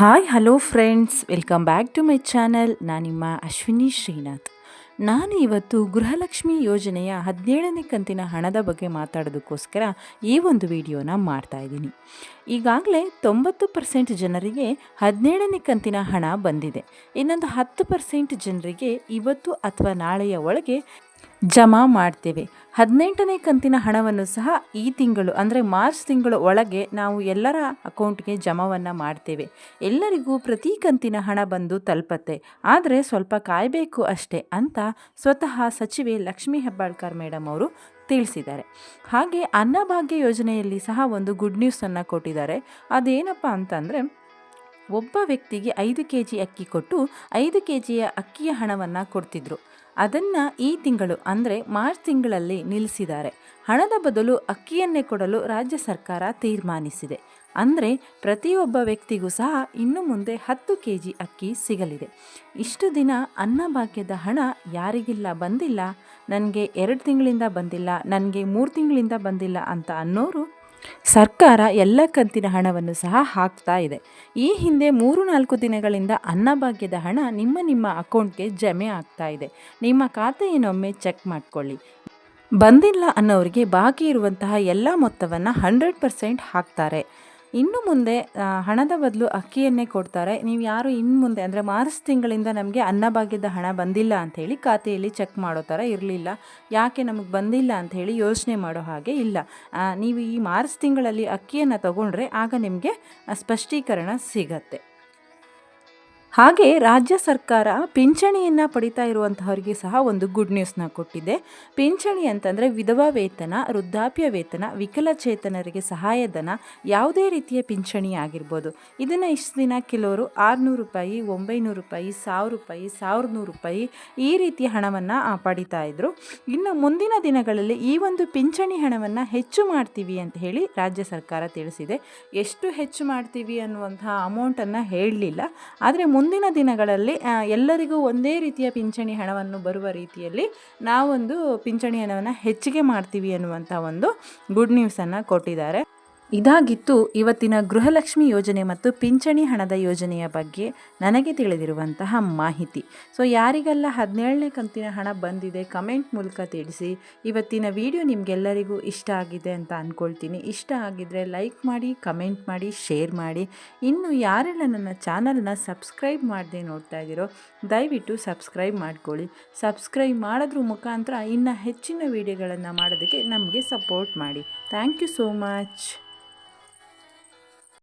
Hi hello friends welcome back to my channel ನಾನು ನಿಮ್ಮ ಅಶ್ವಿನಿ ಶ್ರೀನಾಥ್. ನಾನು ಇವತ್ತು ಗೃಹಲಕ್ಷ್ಮಿ ಯೋಜನೆಯ ಹದಿನೇಳನೇ ಕಂತಿನ ಹಣದ ಬಗ್ಗೆ ಮಾತಾಡೋದಕ್ಕೋಸ್ಕರ ಈ ಒಂದು ವಿಡಿಯೋನ ಮಾಡ್ತಾ ಇದ್ದೀನಿ. ಈಗಾಗಲೇ ತೊಂಬತ್ತು ಪರ್ಸೆಂಟ್ ಜನರಿಗೆ ಹದಿನೇಳನೇ ಕಂತಿನ ಹಣ ಬಂದಿದೆ. ಇನ್ನೊಂದು ಹತ್ತು ಪರ್ಸೆಂಟ್ ಜನರಿಗೆ ಇವತ್ತು ಅಥವಾ ನಾಳೆಯ ಒಳಗೆ ಜಮಾ ಮಾಡ್ತೇವೆ. ಹದಿನೆಂಟನೇ ಕಂತಿನ ಹಣವನ್ನು ಸಹ ಈ ತಿಂಗಳು, ಅಂದರೆ ಮಾರ್ಚ್ ತಿಂಗಳು ಒಳಗೆ ನಾವು ಎಲ್ಲರ ಅಕೌಂಟ್ಗೆ ಜಮವನ್ನು ಮಾಡ್ತೇವೆ. ಎಲ್ಲರಿಗೂ ಪ್ರತಿ ಕಂತಿನ ಹಣ ಬಂದು ತಲುಪತ್ತೆ. ಆದರೆ ಸ್ವಲ್ಪ ಕಾಯಬೇಕು ಅಷ್ಟೇ ಅಂತ ಸ್ವತಃ ಸಚಿವೆ ಲಕ್ಷ್ಮೀ ಹೆಬ್ಬಾಳ್ಕರ್ ಮೇಡಮ್ ಅವರು ತಿಳಿಸಿದ್ದಾರೆ. ಹಾಗೆ ಅನ್ನಭಾಗ್ಯ ಯೋಜನೆಯಲ್ಲಿ ಸಹ ಒಂದು ಗುಡ್ ನ್ಯೂಸನ್ನು ಕೊಟ್ಟಿದ್ದಾರೆ. ಅದೇನಪ್ಪ ಅಂತಂದರೆ, ಒಬ್ಬ ವ್ಯಕ್ತಿಗೆ ಐದು ಕೆ ಜಿ ಅಕ್ಕಿ ಕೊಟ್ಟು ಐದು ಕೆ ಜಿಯ ಅಕ್ಕಿಯ ಹಣವನ್ನು ಕೊಡ್ತಿದ್ರು. ಅದನ್ನು ಈ ತಿಂಗಳು, ಅಂದರೆ ಮಾರ್ಚ್ ತಿಂಗಳಲ್ಲಿ ನಿಲ್ಲಿಸಿದ್ದಾರೆ. ಹಣದ ಬದಲು ಅಕ್ಕಿಯನ್ನೇ ಕೊಡಲು ರಾಜ್ಯ ಸರ್ಕಾರ ತೀರ್ಮಾನಿಸಿದೆ. ಅಂದರೆ ಪ್ರತಿಯೊಬ್ಬ ವ್ಯಕ್ತಿಗೂ ಸಹ ಇನ್ನು ಮುಂದೆ ಹತ್ತು ಕೆ ಜಿ ಅಕ್ಕಿ ಸಿಗಲಿದೆ. ಇಷ್ಟು ದಿನ ಅನ್ನಭಾಗ್ಯದ ಹಣ ಯಾರಿಗಿಲ್ಲ, ಬಂದಿಲ್ಲ? ನನಗೆ ಎರಡು ತಿಂಗಳಿಂದ ಬಂದಿಲ್ಲ, ನನಗೆ ಮೂರು ತಿಂಗಳಿಂದ ಬಂದಿಲ್ಲ ಅಂತ ಅನ್ನೋರು ಸರ್ಕಾರ ಎಲ್ಲ ಕಂತಿನ ಹಣವನ್ನು ಸಹ ಹಾಕ್ತಾ ಇದೆ. ಈ ಹಿಂದೆ ಮೂರು ನಾಲ್ಕು ದಿನಗಳಿಂದ ಅನ್ನಭಾಗ್ಯದ ಹಣ ನಿಮ್ಮ ನಿಮ್ಮ ಅಕೌಂಟ್ಗೆ ಜಮೆ ಆಗ್ತಾ ಇದೆ. ನಿಮ್ಮ ಖಾತೆಯನ್ನೊಮ್ಮೆ ಚೆಕ್ ಮಾಡಿಕೊಳ್ಳಿ. ಬಂದಿಲ್ಲ ಅನ್ನೋರಿಗೆ ಬಾಕಿ ಇರುವಂತಹ ಎಲ್ಲ ಮೊತ್ತವನ್ನು ಹಂಡ್ರೆಡ್ ಪರ್ಸೆಂಟ್ ಹಾಕ್ತಾರೆ. ಇನ್ನು ಮುಂದೆ ಹಣದ ಬದಲು ಅಕ್ಕಿಯನ್ನೇ ಕೊಡ್ತಾರೆ. ನೀವು ಯಾರು ಇನ್ನು ಮುಂದೆ, ಅಂದರೆ ಮಾರ್ಚ್ ತಿಂಗಳಿಂದ ನಮಗೆ ಅನ್ನಭಾಗ್ಯದ ಹಣ ಬಂದಿಲ್ಲ ಅಂಥೇಳಿ ಖಾತೆಯಲ್ಲಿ ಚೆಕ್ ಮಾಡೋ ಥರ ಇರಲಿಲ್ಲ. ಯಾಕೆ ನಮಗೆ ಬಂದಿಲ್ಲ ಅಂಥೇಳಿ ಯೋಚನೆ ಮಾಡೋ ಹಾಗೆ ಇಲ್ಲ. ನೀವು ಈ ಮಾರ್ಚ್ ತಿಂಗಳಲ್ಲಿ ಅಕ್ಕಿಯನ್ನು ತಗೊಂಡ್ರೆ ಆಗ ನಿಮಗೆ ಸ್ಪಷ್ಟೀಕರಣ ಸಿಗತ್ತೆ. ಹಾಗೆ ರಾಜ್ಯ ಸರ್ಕಾರ ಪಿಂಚಣಿಯನ್ನು ಪಡಿತಾ ಇರುವಂತಹವರಿಗೆ ಸಹ ಒಂದು ಗುಡ್ ನ್ಯೂಸ್ನ ಕೊಟ್ಟಿದೆ. ಪಿಂಚಣಿ ಅಂತಂದರೆ ವಿಧವಾ ವೇತನ, ವೃದ್ಧಾಪ್ಯ ವೇತನ, ವಿಕಲಚೇತನರಿಗೆ ಸಹಾಯಧನ ಯಾವುದೇ ರೀತಿಯ ಪಿಂಚಣಿ ಆಗಿರ್ಬೋದು. ಇದನ್ನು ಇಷ್ಟು ದಿನ ಕೆಲವರು ಆರುನೂರು ರೂಪಾಯಿ, ಒಂಬೈನೂರು ರೂಪಾಯಿ, ಸಾವಿರ ರೂಪಾಯಿ ಸಾವಿರದ ನೂರು ರೂಪಾಯಿ ಈ ರೀತಿಯ ಹಣವನ್ನು ಪಡಿತಾ ಇದ್ದರು ಇನ್ನು ಮುಂದಿನ ದಿನಗಳಲ್ಲಿ ಈ ಒಂದು ಪಿಂಚಣಿ ಹಣವನ್ನು ಹೆಚ್ಚು ಮಾಡ್ತೀವಿ ಅಂತ ಹೇಳಿ ರಾಜ್ಯ ಸರ್ಕಾರ ತಿಳಿಸಿದೆ. ಎಷ್ಟು ಹೆಚ್ಚು ಮಾಡ್ತೀವಿ ಅನ್ನುವಂತಹ ಅಮೌಂಟನ್ನು ಹೇಳಲಿಲ್ಲ. ಆದರೆ ಮುಂದಿನ ದಿನಗಳಲ್ಲಿ ಎಲ್ಲರಿಗೂ ಒಂದೇ ರೀತಿಯ ಪಿಂಚಣಿ ಹಣವನ್ನು ಬರುವ ರೀತಿಯಲ್ಲಿ ನಾವೊಂದು ಪಿಂಚಣಿ ಹಣವನ್ನು ಹೆಚ್ಚಿಗೆ ಮಾಡ್ತೀವಿ ಅನ್ನುವಂಥ ಒಂದು ಗುಡ್ ನ್ಯೂಸನ್ನು ಕೊಟ್ಟಿದ್ದಾರೆ. ಇದಾಗಿತ್ತು ಇವತ್ತಿನ ಗೃಹಲಕ್ಷ್ಮಿ ಯೋಜನೆ ಮತ್ತು ಪಿಂಚಣಿ ಹಣದ ಯೋಜನೆಯ ಬಗ್ಗೆ ನನಗೆ ತಿಳಿದಿರುವಂತಹ ಮಾಹಿತಿ. ಸೊ ಯಾರಿಗೆಲ್ಲ ಹದಿನೇಳನೇ ಕಂತಿನ ಹಣ ಬಂದಿದೆ ಕಮೆಂಟ್ ಮೂಲಕ ತಿಳಿಸಿ. ಇವತ್ತಿನ ವಿಡಿಯೋ ನಿಮಗೆಲ್ಲರಿಗೂ ಇಷ್ಟ ಆಗಿದೆ ಅಂತ ಅಂದ್ಕೊಳ್ತೀನಿ ಇಷ್ಟ ಆಗಿದ್ದರೆ ಲೈಕ್ ಮಾಡಿ, ಕಮೆಂಟ್ ಮಾಡಿ, ಶೇರ್ ಮಾಡಿ. ಇನ್ನು ಯಾರೆಲ್ಲ ನನ್ನ ಚಾನಲ್ನ ಸಬ್ಸ್ಕ್ರೈಬ್ ಮಾಡದೆ ನೋಡ್ತಾ ಇದ್ದೀರೋ, ದಯವಿಟ್ಟು ಸಬ್ಸ್ಕ್ರೈಬ್ ಮಾಡ್ಕೊಳ್ಳಿ. ಸಬ್ಸ್ಕ್ರೈಬ್ ಮಾಡೋದ್ರ ಮುಖಾಂತರ ಇನ್ನು ಹೆಚ್ಚಿನ ವಿಡಿಯೋಗಳನ್ನು ಮಾಡೋದಕ್ಕೆ ನಮಗೆ ಸಪೋರ್ಟ್ ಮಾಡಿ. Thank you so much